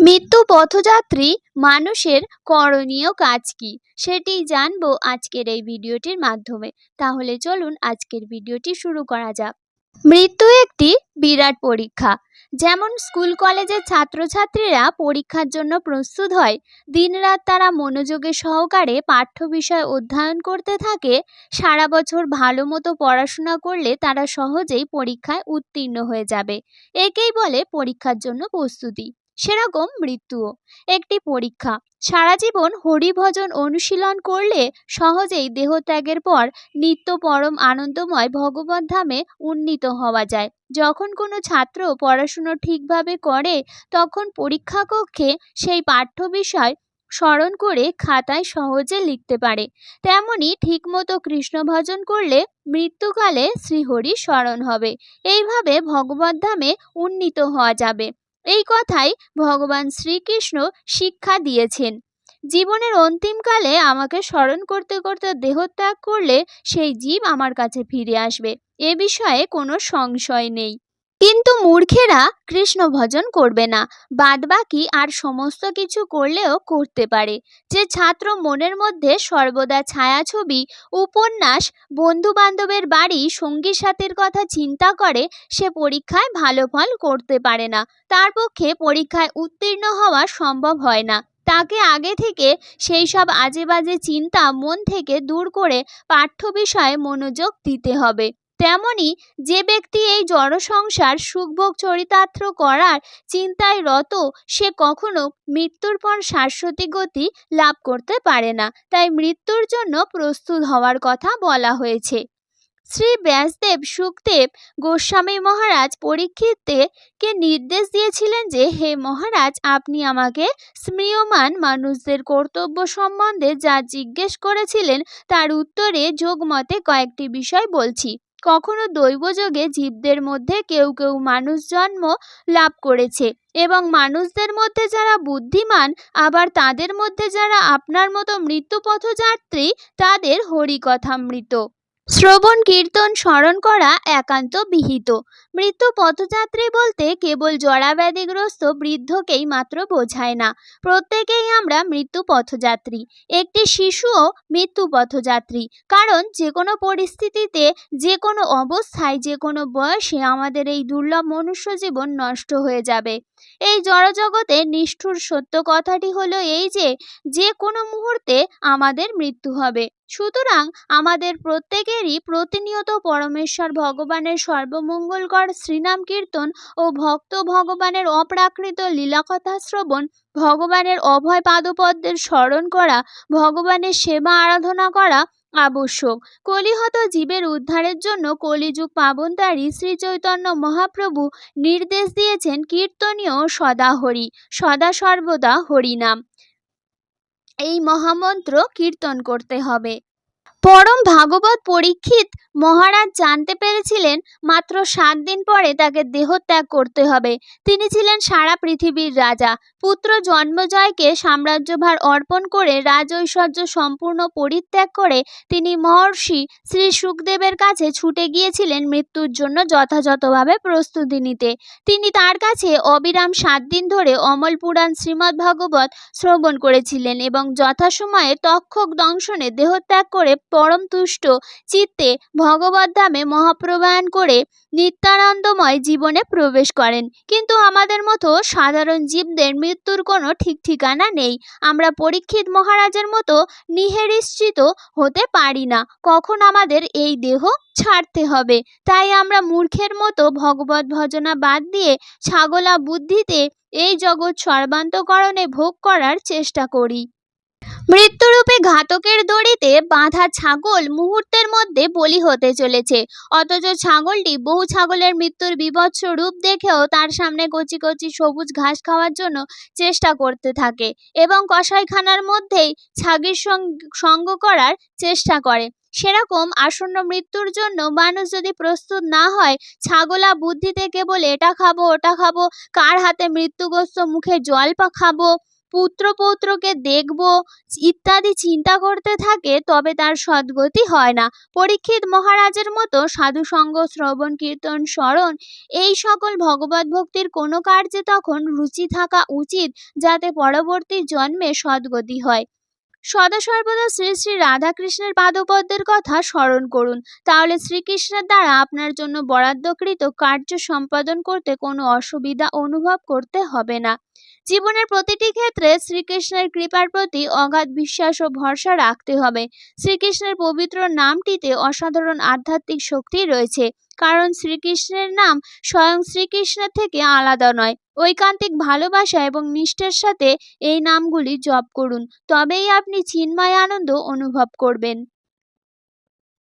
মৃত্যু পথযাত্রী মানুষের করণীয় কাজ কী? সেটি জানব আজকের এই ভিডিওটির মাধ্যমে। তাহলে চলুন আজকের ভিডিওটি শুরু করা যাক। মৃত্যু একটি বিরাট পরীক্ষা। যেমন স্কুল কলেজের ছাত্রছাত্রীরা পরীক্ষার জন্য প্রস্তুত হয়, দিনরাত তারা মনোযোগের সহকারে পাঠ্য বিষয় অধ্যয়ন করতে থাকে, সারা বছর ভালো মতো পড়াশোনা করলে তারা সহজেই পরীক্ষায় উত্তীর্ণ হয়ে যাবে। একেই বলে পরীক্ষার জন্য প্রস্তুতি। সেরকম মৃত্যুও। একটি পরীক্ষা। সারা জীবন হরিভজন অনুশীলন করলে সহজেই দেহত্যাগের পর নিত্য পরম আনন্দময় ভগবত ধামে উন্নীত হওয়া যায়। যখন কোনো ছাত্র পড়াশুনো ঠিকভাবে করে, তখন পরীক্ষা কক্ষে সেই পাঠ্য বিষয় স্মরণ করে খাতায় সহজে লিখতে পারে। তেমনি ঠিকমতো কৃষ্ণ ভজন করলে মৃত্যুকালে শ্রীহরি স্মরণ হবে। এইভাবে ভগবত ধামে উন্নীত হওয়া যাবে। এই কথাই ভগবান শ্রীকৃষ্ণ শিক্ষা দিয়েছেন। জীবনের অন্তিমকালে আমাকে স্মরণ করতে করতে দেহত্যাগ করলে সেই জীব আমার কাছে ফিরে আসবে। এ বিষয়ে কোনো সংশয় নেই। কিন্তু মূর্খেরা কৃষ্ণ ভজন করবে না। বাদবাকি আর সমস্ত কিছু করলেও করতে পারে। যে ছাত্র মনের মধ্যে সর্বদা ছায়াছবি, উপন্যাস বন্ধু বান্ধবের বাড়ি সঙ্গী সাথীর কথা চিন্তা করে, সে পরীক্ষায় ভালো ফল করতে পারে না। তার পক্ষে পরীক্ষায় উত্তীর্ণ হওয়া সম্ভব হয় না। তাকে আগে থেকে সেই সব আজে বাজে চিন্তা মন থেকে দূর করে পাঠ্য বিষয়ে মনোযোগ দিতে হবে। তেমনি যে ব্যক্তি এই জড় সংসার সুখভোগ চরিতার্থ করার চিন্তায় রত, সে কখনো মৃত্যুর পর শাশ্বতী গতি লাভ করতে পারে না। তাই মৃত্যুর জন্য প্রস্তুত হওয়ার কথা বলা হয়েছে। শ্রী ব্যাসদেব সুখদেব গোস্বামী মহারাজ পরীক্ষিতে কে নির্দেশ দিয়েছিলেন যে, হে মহারাজ, আপনি আমাকে স্মৃয়মান মানুষদের কর্তব্য সম্বন্ধে যা জিজ্ঞেস করেছিলেন, তার উত্তরে যোগমতে কয়েকটি বিষয় বলছি। কখনো দৈবযোগে জীবদের মধ্যে কেউ কেউ মানুষ জন্ম লাভ করেছে এবং মানুষদের মধ্যে যারা বুদ্ধিমান, আবার তাদের মধ্যে যারা আপনার মতো মৃত্যুপথযাত্রী, তাদের হরিকথামৃত। শ্রবণ, কীর্তন, স্মরণ করা একান্ত বিহিত। মৃত্যু পথযাত্রী বলতে কেবল জরাব্যাধিগ্রস্ত বৃদ্ধকেই মাত্র বোঝায় না। প্রত্যেকেই আমরা মৃত্যু পথযাত্রী। একটি শিশুও মৃত্যু পথযাত্রী। কারণ যে কোনো পরিস্থিতিতে যে কোনো অবস্থায় যে কোনো বয়সে আমাদের এই দুর্লভ মনুষ্য জীবন নষ্ট হয়ে যাবে। এই জড়জগতে নিষ্ঠুর সত্য কথাটি হলো এই যে যে কোনো মুহূর্তে আমাদের মৃত্যু হবে। সুতরাং আমাদের প্রত্যেকেরই প্রতিনিয়ত পরমেশ্বর ভগবানের সর্বমঙ্গলকর শ্রীনাম কীর্তন ও ভক্ত ভগবানের অপ্রাকৃত লীলাকথা শ্রবণ ভগবানের অভয় পাদপদ্মের স্মরণ করা, ভগবানের সেবা আরাধনা করা আবশ্যক। কলিহত জীবের উদ্ধারের জন্য কলিযুগ পাবনদারী শ্রী চৈতন্য মহাপ্রভু নির্দেশ দিয়েছেন কীর্তনীয় সদা হরি সদা সর্বদা হরিনাম এই মহামন্ত্র কীর্তন করতে হবে। পরম ভাগবত পরীক্ষিত মহারাজ জানতে পেরেছিলেন মাত্র সাত দিন পরে তাকে দেহত্যাগ করতে হবে। তিনি ছিলেন সারা পৃথিবীর রাজা। পুত্র জন্মজয়কে সাম্রাজ্যভার অর্পণ করে রাজৈশ্বর্য সম্পূর্ণ পরিত্যাগ করে তিনি মহর্ষি শ্রী সুখদেবের কাছে ছুটে গিয়েছিলেন মৃত্যুর জন্য যথাযথভাবে প্রস্তুতি নিতে। তিনি তার কাছে অবিরাম সাত দিন ধরে অমল পুরাণ শ্রীমদ্ ভাগবত শ্রবণ করেছিলেন এবং যথাসময়ে তক্ষক দংশনে দেহত্যাগ করে পরম তুষ্ট চিত্তে ধামে মহাপ্রবায়ণ করে নিত্যানন্দময় জীবনে প্রবেশ করেন। কিন্তু আমাদের মতো সাধারণ জীবদের মৃত্যুর কোনো ঠিক ঠিকানা নেই। আমরা পরীক্ষিত মহারাজের মতো নিহেরিশ্চিত হতে পারি না। কখন আমাদের এই দেহ ছাড়তে হবে? তাই আমরা মূর্খের মতো ভগবত ভজনা বাদ দিয়ে ছাগলা বুদ্ধিতে এই জগৎ সর্বান্তকরণে ভোগ করার চেষ্টা করি। মৃত্যুরূপে ঘাতকের দড়িতে বাঁধা ছাগল মুহূর্তের মধ্যে বলি হতে চলেছে। অথচ ছাগলটি বহু ছাগলের মৃত্যুর বিভৎস রূপ দেখেও তার সামনে কচি কচি সবুজ ঘাস খাওয়ার জন্য চেষ্টা করতে থাকে এবং কসাইখানার মধ্যেই ছাগির সঙ্গ করার চেষ্টা করে। সেরকম আসন্ন মৃত্যুর জন্য মানুষ যদি প্রস্তুত না হয়, ছাগলা বুদ্ধিতে কেবল এটা খাব, ওটা খাব, কার হাতে মৃত্যুগ্রস্ত মুখে জল পা, খাব? পুত্র পৌত্রকে দেখব, ইত্যাদি চিন্তা করতে থাকে, তবে তার সদ্গতি হয় না। পরীক্ষিত মহারাজের মতো সাধুসঙ্গ শ্রবণ, কীর্তন, স্মরণ, এই সকল ভগবত ভক্তির কোনো কার্যে তখন রুচি থাকা উচিত, যাতে পরবর্তী জন্মে সদ্গতি হয়। সদা সর্বদা শ্রী শ্রী রাধাকৃষ্ণের পাদপদ্মের কথা স্মরণ করুন। তাহলে শ্রীকৃষ্ণের দ্বারা আপনার জন্য বরাদ্দকৃত কার্য সম্পাদন করতে কোনো অসুবিধা অনুভব করতে হবে না। জীবনের প্রতিটি ক্ষেত্রে শ্রীকৃষ্ণের কৃপার প্রতি অগাধ বিশ্বাস ও ভরসা রাখতে হবে। শ্রীকৃষ্ণের পবিত্র নামটিতে অসাধারণ আধ্যাত্মিক শক্তি রয়েছে, কারণ শ্রীকৃষ্ণের নাম স্বয়ং শ্রীকৃষ্ণের থেকে আলাদা নয়। ঐকান্তিক ভালোবাসা এবং নিষ্ঠার সাথে এই নামগুলি জপ করুন, তবেই আপনি চিন্ময় আনন্দ অনুভব করবেন।